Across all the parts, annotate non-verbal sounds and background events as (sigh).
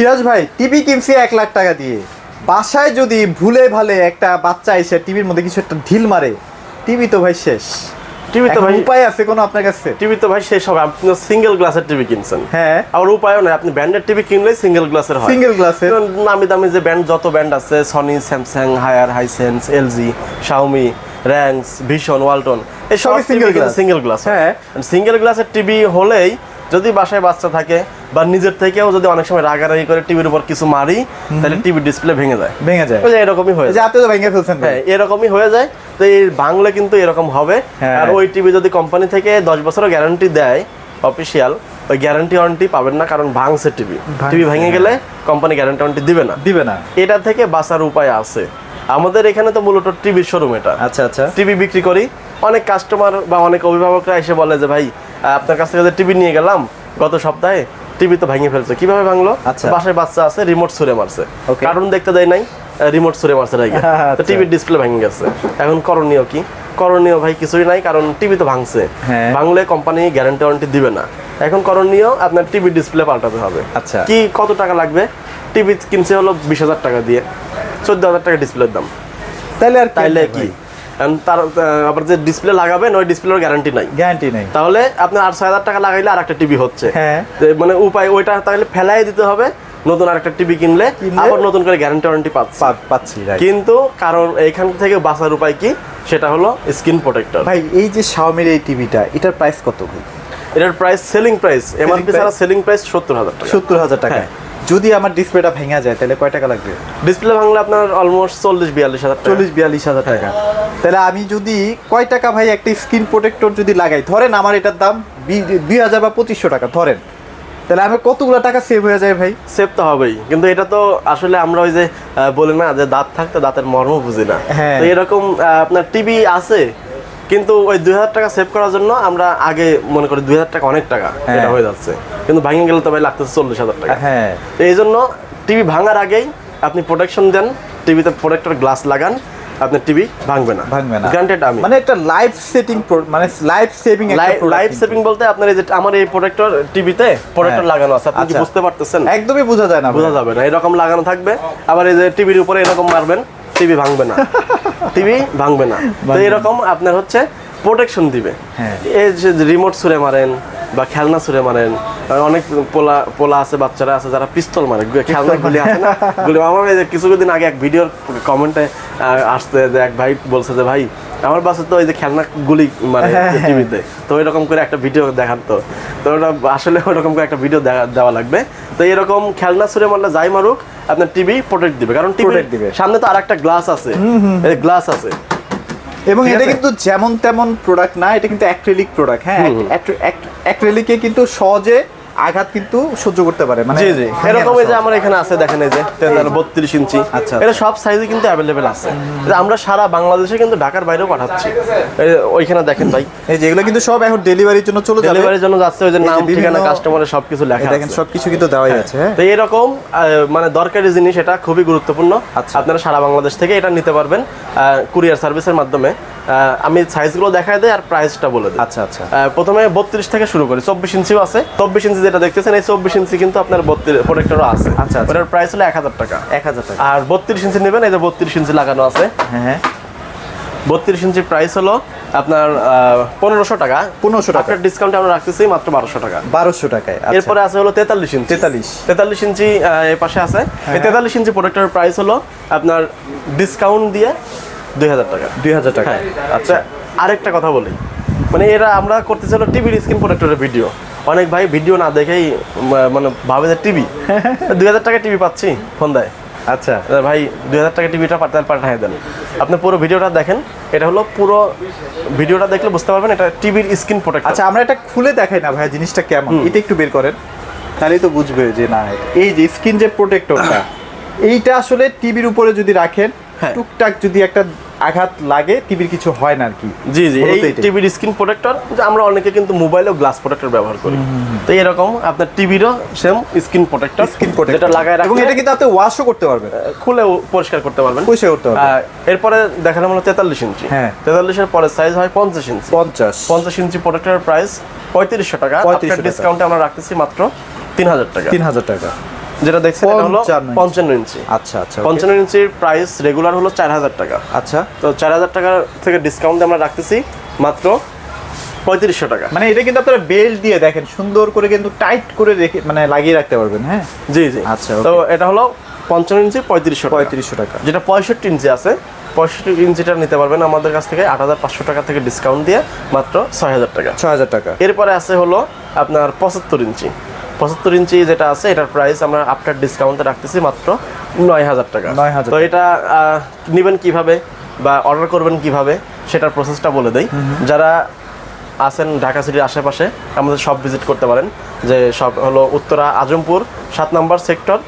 সিরাজ ভাই টিভি কিনছি এক লাখ টাকা দিয়ে। বাসায় যদি ভুলে ভালে একটা বাচ্চা এসে টিভির মধ্যে কিছু একটা ঢিল মারে টিভি তো ভাই শেষ। টিভি তো ভাই উপায় আছে কোনো আপনার কাছে? টিভি তো ভাই শেষ হবে। আপনি সিঙ্গেল গ্লাসের টিভি কিনছেন। হ্যাঁ। আর উপায়ও নাই। আপনি ব্র্যান্ডের টিভি কিনলেই সিঙ্গেল গ্লাসের হয়। সিঙ্গেল গ্লাসের নামি দামি যে ব্র্যান্ড যত ব্র্যান্ড আছে Sony Samsung Haier Hisense LG Xiaomi Rangs Vision Walton এই সবই single glass। সিঙ্গেল গ্লাস হ্যাঁ। সিঙ্গেল গ্লাসের টিভি হলেই যদি বাসায় বাচ্চা থাকে বা নিজের থেকেও যদি অনেক সময় রাগারাগি করে টিভির উপর কিছু মারি তাহলে টিভি ডিসপ্লে ভেঙে যায়। ভেঙে যায়। ওই এরকমই হয়ে যায়। আপনি তো ভেঙে ফেলছেন হ্যাঁ এরকমই হয়ে যায়। তো এই বাংলা কিন্তু এরকম হবে। হ্যাঁ। আর ওই টিভি যদি কোম্পানি থেকে দশ বছরের গ্যারান্টি দেয় অফিসিয়াল ওই গ্যারান্টি ওয়ারেন্টি পাবেন না কারণ ভাঙছে টিভি। টিভি ভেঙে গেলে কোম্পানি গ্যারান্টি ওয়ারেন্টি দিবে না। দিবে না। এটা থেকে বাঁচার উপায় আছে। আমাদের এখানে তো মূলত টিভির শোরুম এটা। আচ্ছা আচ্ছা। টিভি বিক্রি করি। অনেক কাস্টমার বা অনেক অভিভাবকরা এসে বলে যে ভাই আপনার কাছ থেকে টিভি নিয়ে গেলাম গত সপ্তাহে টিভি তো ভেঙে ফেলছে। কীভাবে ভাঙলো? আচ্ছা। বাসায় বাচ্চা আছে রিমোট ছুঁড়ে মারছে. কারণ দেখতে দেয় নাই রিমোট ছুঁড়ে মারছে রাইগে তো আচ্ছা। টিভির ডিসপ্লে ভেঙে গেছে। এখন করণীয় কি? করণীয় ভাই কিছুই নাই কারণ টিভি তো ভাঙছে। হ্যাঁ। ভাঙলে কোম্পানি গ্যারান্টি ওয়ারেন্টি দিবে না। এখন করণীয় আপনার টিভি ডিসপ্লে পাল্টাতে হবে। আচ্ছা। কি কত টাকা লাগবে? টিভি কিনছে হলো বিশ হাজার টাকা দিয়ে। চোদ্দ হাজার টাকা ডিসপ্লের দাম। তাহলে আর তাইলে কি? তার আবার যে ডিসপ্লে লাগাবেন ওই ডিসপ্লের গ্যারান্টি নাই। গ্যারান্টি নেই। তাহলে আপনার হাজার টাকা লাগাইলে আর একটা টিভি হচ্ছে। হ্যাঁ। মানে উপায় ওইটা তাহলে ফেলাই দিতে হবে নতুন আরেকটা টিভি কিনলে? আবার নতুন করে গ্যারান্টি ওয়ারেন্টি পাচ্ছে। কিন্তু কারণ এইখান থেকে বাঁচার উপায় কি? সেটা হলো স্ক্রিন প্রোটেক্টর ভাই এই যে শাওমির এই টিভিটা এটার প্রাইস কত ভাই? এটার প্রাইস সেলিং প্রাইস এমআরপি ছাড়া সেলিং প্রাইস সত্তর হাজার টাকা। সত্তর হাজার টাকা। যদি আমার ডিসপ্লেটা ভেঙে যায় তাহলে কয় টাকা লাগবে? ডিসপ্লে ভাঙলে আপনার অলমোস্ট চল্লিশ বিয়াল্লিশ হাজার চল্লিশ বিয়াল্লিশ হাজার টাকা। তাহলে আমি যদি কয় টাকা ভাই একটা স্ক্রিন প্রোটেক্টর যদি লাগাই ধরেন আমার এটার দাম দুই হাজার বা পঁচিশশো টাকা ধরেন। তাহলে আমি কতগুলো টাকা সেভ হয়ে যায় ভাই? সেভ তো হবেই। কিন্তু এটা তো আসলে আমরা ওই যে বলি না যে দাঁত থাকতে দাঁতের মর্ম বুঝি না। হ্যাঁ। তো এরকম আপনার টিভি আছে? কিন্তু ওই দুই হাজার টাকা সেভ করার জন্য আমরা আগে মনে করি দুই হাজার টাকা অনেক টাকা হ্যাঁ। এটা হয়ে যাচ্ছে। কিন্তু ভাঙে গেলে তো ভাই লাগতেছে চল্লিশ হাজার টাকা। হ্যাঁ। এই জন্য টিভি ভাঙার আগেই আপনি প্রোটেকশন দেন টিভিতে প্রোটেক্টর গ্লাস লাগান আপনার টিভি ভাঙবে না। ভাঙবে না। গ্রান্টেড আমি। মানে একটা লাইফ সেটিং মানে লাইফ সেভিং লাইফ সেভিং বলতে আপনার এই যে আমার এই প্রোটেক্টর টিভিতে প্রোটেক্টর লাগানো আছে। আপনি কি আচ্ছা। বুঝতে পারতেছেন? একদমই বোঝা যায় না বোঝা যাবে না। এরকম লাগানো থাকবে। আবার এই যে টিভির উপরে এরকম মারবেন টিভি ভাঙবে না। (laughs) টিভি ভাঙবে না। তো এরকম আপনার হচ্ছে প্রোটেকশন দিবে। হ্যাঁ। এই যে রিমোট ছুঁড়ে মারেন বা খেলনা ছুঁড়ে মারেন অনেক পোলা পোলা আছে বাচ্চারা আছে যারা পিস্তল মারে। খেলনা গুলি আছে না? গুলি আমার এই যে কিছুদিন আগে এক ভিডিওর কমেন্টে আসছে যে এক ভাই বলছে যে ভাই আমার বাসে তো ওই যে খেলনা গুলি মারে হ্যাঁ, হ্যাঁ। টিভিতে। তো এরকম করে একটা ভিডিও দেখান তো। তো ওটা আসলে ওরকম করে একটা ভিডিও দেওয়া লাগবে। তো এরকম খেলনা ছুঁড়ে মারলে যাই মারুক আপনার টিভি প্রোটেক্ট দিবে। কারণ টিভি দিবে। সামনে তো আরেকটা গ্লাস আছে। গ্লাস আছে। এবং এটা কিন্তু যেমন তেমন প্রোডাক্ট না এটা কিন্তু অ্যাক্রিলিক প্রোডাক্ট হ্যাঁ অ্যাক্রিলিকে কিন্তু সহজে আঘাত কিন্তু সহ্য করতে পারে মানে জি জি। এরকম যে। আমার এখানে আছে দেখেন এই যে বত্রিশ ইঞ্চি। আচ্ছা, এটা সব সাইজে কিন্তু অ্যাভেলেবেল আছে। আমরা সারা বাংলাদেশে কিন্তু ঢাকার বাইরেও পাঠাচ্ছি। ওইখানে দেখেন ভাই। এই যে এগুলো কিন্তু সব এখন ডেলিভারির জন্য চলে যাবে। ডেলিভারির জন্য যাচ্ছে ওই যে নাম ঠিকানা কাস্টমারের সবকিছু লেখা এই দেখেন আছে। সবকিছু কিন্তু দেওয়াই আছে হ্যাঁ। তো এরকম মানে দরকারি জিনিস এটা খুবই গুরুত্বপূর্ণ। আচ্ছা। আপনারা সারা বাংলাদেশ থেকে এটা নিতে পারবেন কুরিয়ার সার্ভিসের মাধ্যমে। আমি সাইজগুলো দেখাই দেই আর প্রাইসটা বলে দিই। আচ্ছা আচ্ছা। প্রথমে বত্রিশ থেকে শুরু করি চব্বিশ ইঞ্চিও আছে। চব্বিশ ইঞ্চি যেটা দেখতেছেন এই চব্বিশ ইঞ্চি কিন্তু আপনার বত্রিশ প্রোটেক্টরও আছে। আচ্ছা, আচ্ছা। ওটার প্রাইস হলো এক হাজার টাকা। এক হাজার টাকা। আর বত্রিশ ইঞ্চি নেবেন এই যে বত্রিশ ইঞ্চি লাগানো আছে। হ্যাঁ হ্যাঁ। বত্রিশ ইঞ্চি প্রাইস হলো আপনার পনেরোশো টাকা। পনেরোশো টাকা। ডিসকাউন্টে আমরা রাখতেছি মাত্র বারোশো টাকা। বারোশো টাকায় আচ্ছা। এরপরে আছে হলো তেতাল্লিশ ইঞ্চি 43 তেতাল্লিশ ইঞ্চি এর পাশে আছে। হ্যাঁ। এই তেতাল্লিশ ইঞ্চি প্রোডাক্টের প্রাইস হলো আপনার ডিসকাউন্ট দিয়ে দুই হাজার টাকা। দুই হাজার টাকা। হ্যাঁ আচ্ছা আরেকটা কথা বলি। মানে এরা আমরা করতেছি হলো টিভির স্ক্রিন প্রোটেক্টরের ভিডিও। অনেক ভাই ভিডিও না দেখেই মানে ভাবে যে টিভি। (laughs) দুই হাজার টাকা টিভি পাচ্ছি ফোন দেয়। আচ্ছা। ভাই দুই হাজার টাকা টিভিটা পাঠাতে পাঠিয়ে দেন। আপনি পুরো ভিডিওটা দেখেন এটা হলো পুরো ভিডিওটা দেখলে বুঝতে পারবেন এটা টিভির স্ক্রিন প্রোটেক্ট আচ্ছা আমরা এটা খুলে দেখাই না ভাই জিনিসটা কেমন? এটা একটু বের করেন। তাহলেই তো বুঝবে যে না এই যে স্কিন যে প্রোটেক্টরটা (coughs) এইটা আসলে টিভির উপরে যদি রাখেন হ্যাঁ। টুকটাক যদি একটা আঘাত লাগে টিভির কিছু হয় না আর কি জি জি এই টিভির স্ক্রিন প্রোটেক্টর আমরা অনেকে কিন্তু মোবাইলেও গ্লাস প্রোটেক্টর ব্যবহার করি। তো এরকম আপনার টিভিরও same screen protector skin protector যেটা লাগায় এবং এটা কিন্তু আপনি ওয়াশও করতে পারবেন। খুলে পরিষ্কার করতে পারবেন। পরিষ্কার করতে পারবেন। এরপরে দেখালাম হলো তেতাল্লিশ ইঞ্চি। হ্যাঁ। তেতাল্লিশের পরে সাইজ হয় পঞ্চাশ ইঞ্চি। পঞ্চাশ। পঞ্চাশ ইঞ্চি প্রোটেক্টরের প্রাইস পঁয়ত্রিশশো টাকা। 3500 আপনার টাকা। ডিসকাউন্টে আমরা রাখতেছি মাত্র তিন হাজার টাকা। তিন হাজার টাকা। যেটা দেখছেন এটা হলো 55 ইঞ্চি। আচ্ছা আচ্ছা okay. পঞ্চান্ন ইঞ্চির প্রাইস রেগুলার হলো চার হাজার টাকা। আচ্ছা। তো চার হাজার টাকা থেকে ডিসকাউন্ট আমরা রাখতেছি মাত্র পঁয়ত্রিশশো টাকা। মানে এটা কিন্তু আপনারা বেল্ট দিয়ে দেখেন সুন্দর করে কিন্তু টাইট করে রেখে মানে লাগিয়ে রাখতে পারবেন হ্যাঁ? জি জি। আচ্ছা, তো এটা হলো পঞ্চান্ন ইঞ্চি পঁয়ত্রিশশো পঁয়ত্রিশশো টাকা। যেটা পঁয়ষট্টি ইঞ্চি আছে পঁয়ষট্টি ইঞ্চিটা নিতে পারবেন আমাদের কাছ থেকে আট হাজার পাঁচশো টাকা থেকে ডিসকাউন্ট দিয়ে মাত্র ছয় হাজার টাকা। ছয় হাজার টাকা। এরপরে আছে হলো আপনার পঁচাত্তর ইঞ্চি। পঁচাত্তর ইঞ্চি যেটা আছে এটার প্রাইস আমরা আফটার ডিসকাউন্টে রাখতেছি মাত্র নয় হাজার টাকা। 9,000 তো এটা নেবেন কীভাবে বা অর্ডার করবেন কীভাবে সেটার প্রসেসটা বলে দেই। যারা আছেন ঢাকা সিটির আশেপাশে আমাদের সব ভিজিট করতে পারেন। যে সব হলো উত্তরা আজমপুর সাত নম্বর সেক্টর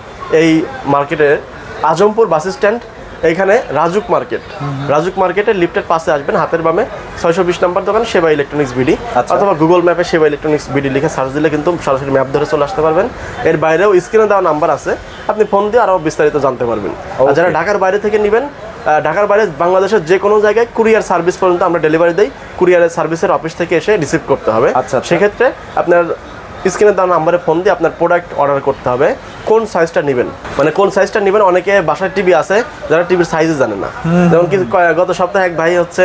এই মার্কেটে আজমপুর বাস স্ট্যান্ড এইখানে রাজুক মার্কেট। রাজুক মার্কেটে লিফটের পাশে আসবেন হাতের বামে ছয়শো বিশ নম্বর দোকান সেবা ইলেকট্রনিক্স বিডি। আচ্ছা। অথবা গুগল ম্যাপে সেবা ইলেকট্রনিক্স বিডি লিখে সার্চ দিলে কিন্তু সরাসরি ম্যাপ ধরে চলে আসতে পারবেন। এর বাইরেও স্ক্রিনে দেওয়া নাম্বার আছে আপনি ফোন দিয়ে আরও বিস্তারিত জানতে পারবেন। আর যারা ঢাকার বাইরে থেকে নেবেন ঢাকার বাইরে বাংলাদেশের যে কোনো জায়গায় কুরিয়ার সার্ভিস পর্যন্ত আমরা ডেলিভারি দিই। কুরিয়ারের সার্ভিসের অফিস থেকে এসে রিসিভ করতে হবে। আচ্ছা, আচ্ছা। সেক্ষেত্রে আপনার স্ক্রিনে দেওয়া নাম্বারে ফোন দিয়ে আপনার প্রোডাক্ট অর্ডার করতে হবে। কোন সাইজটা নেবেন? মানে কোন সাইজটা নেবেন? অনেকে বাসায় টিভি আছে যারা টিভির সাইজে জানে না। যেমন কি গত সপ্তাহে এক ভাই হচ্ছে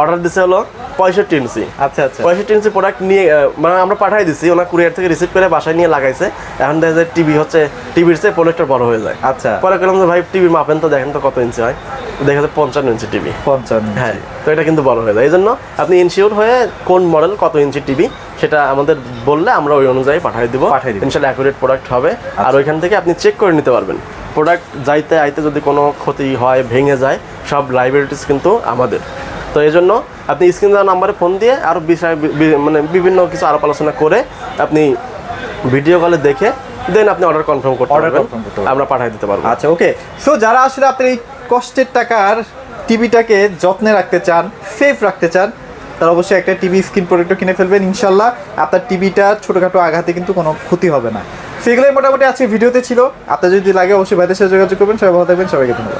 অর্ডার দিছে হলো পঁয়ষট্টি ইঞ্চি। আচ্ছা আচ্ছা। পঁয়ষট্টি ইঞ্চি প্রোডাক্ট নিয়ে মানে আমরা পাঠাই দিছি ওনার কুরিয়ার থেকে রিসিভ করে বাসায় নিয়ে লাগাইছে। এখন দেখা যায় টিভি হচ্ছে টিভির চেয়ে প্রোডাক্টটা বড় হয়ে যায়। আচ্ছা। পরে করলাম যে ভাই টিভি মাপেন তো দেখেন তো কত ইঞ্চি হয়। দেখা যায় পঞ্চান্ন ইঞ্চি টিভি পঞ্চান্ন হ্যাঁ তো এটা কিন্তু বড় হয়ে যায়। এই জন্য আপনি ইনশিওর হয়ে কোন মডেল কত ইঞ্চি টিভি সেটা আমাদের বললে আমরা ওই অনুযায়ী পাঠিয়ে দিব। ইনশাল্লাহ অ্যাকুরেট প্রোডাক্ট হবে। আর আচ্ছা। ওইখান থেকে আপনি চেক করে নিতে পারবেন। প্রোডাক্ট যাইতে আইতে যদি কোনো ক্ষতি হয় ভেঙে যায় সব লাইবিলিটিস কিন্তু আমাদের। তো এই জন্য আপনি স্ক্রিন দেওয়া নাম্বারে ফোন দিয়ে আরও বিষয় মানে বিভিন্ন কিছু আলাপ আলোচনা করে আপনি ভিডিও কলে দেখে দেন আপনি অর্ডার কনফার্ম করতে Order পারবেন করতে পারবেন। আমরা পাঠিয়ে দিতে পারব। আচ্ছা ওকে সো যারা আসলে আপনার এই কষ্টের টাকার টিভিটাকে যত্নে রাখতে চান সেফ রাখতে চান তারা অবশ্যই একটা টিভি স্ক্রিন প্রোডাক্টও কিনে ফেলবেন ইনশাল্লাহ। আপনার টিভিটা ছোটোখাটো আঘাতে কিন্তু কোনো ক্ষতি হবে না। সেগুলোই মোটামুটি আজকে ভিডিওতে ছিল। আপনার যদি লাগে অবশ্যই ভাইদের সাথে যোগাযোগ করবেন। সবাই ভালো থাকবেন। সবাইকে ধন্যবাদ।